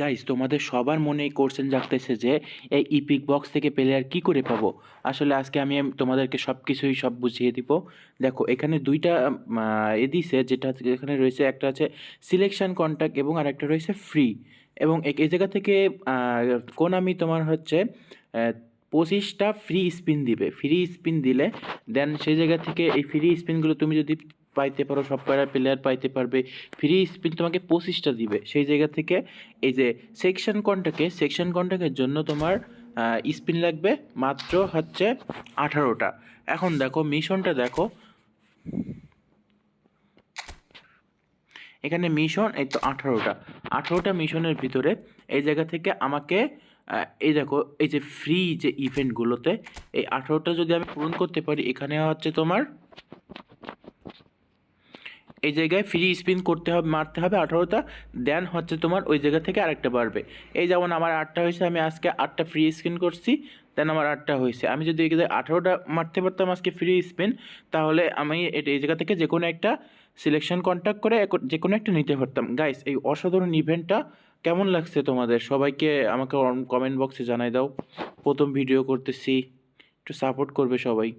Guys তোমাদের সবার মনে কোশ্চেন জাগতেছে যে, এই ইপিক বক্স থেকে প্লেয়ার কি করে পাবো? আসলে আজকে আমি তোমাদেরকে সব কিছুই সব বুঝিয়ে দিব। দেখো, এখানে দুইটা এ দিছে, যেটা এখানে রয়েছে, একটা আছে সিলেকশন কন্ট্যাক্ট এবং আর একটা রয়েছে ফ্রি এবং এই জায়গা থেকে কোন আমি তোমার হচ্ছে পঁচিশটা ফ্রি স্পিন দিবে। ফ্রি স্পিন দিলে দেন সেই জায়গা থেকে এই ফ্রি স্পিনগুলো তুমি যদি পাইতে পারো সব কয়টা প্লেয়ার পাইতে পারবে। ফ্রি স্পিন তোমাকে পঁচিশটা দিবে। সেই জায়গা থেকে এই যে সেকশন কন্টাকে সেকশন কন্টাকের জন্য তোমার স্পিন লাগবে মাত্র হচ্ছে আঠারোটা। এখন দেখো, মিশনটা দেখো। এখানে মিশন, এই তো আঠারোটা। আঠারোটা মিশনের ভিতরে এই জায়গা থেকে আমাকে এই দেখো, এই যে ফ্রি যে ইভেন্টগুলোতে এই আঠারোটা যদি আমি পূরণ করতে পারি, এখানে হচ্ছে তোমার এই জায়গায় ফ্রি স্পিন করতে হবে, মারতে হবে, আঠারোটা দেন হচ্ছে তোমার ওই জায়গা থেকে আরেকটা বাড়বে। এই যেমন আমার আটটা হয়েছে, আমি আজকে আটটা ফ্রি স্পিন করছি দেন আমার আটটা হয়েছে। আমি যদি এই জায়গায় আঠারোটা মারতে পারতাম আজকে ফ্রি স্পিন তাহলে আমি এটা এই জায়গা থেকে যে কোনো একটা সিলেকশন কন্ট্যাক্ট করে যে কোনো একটা নিতে পারতাম। গাইস এই অসাধারণ ইভেন্টটা কেমন লাগছে তোমাদের? সবাইকে আমাকে কমেন্ট বক্সে জানাই দাও। প্রথম ভিডিও করতেছি, একটু সাপোর্ট করবে সবাই।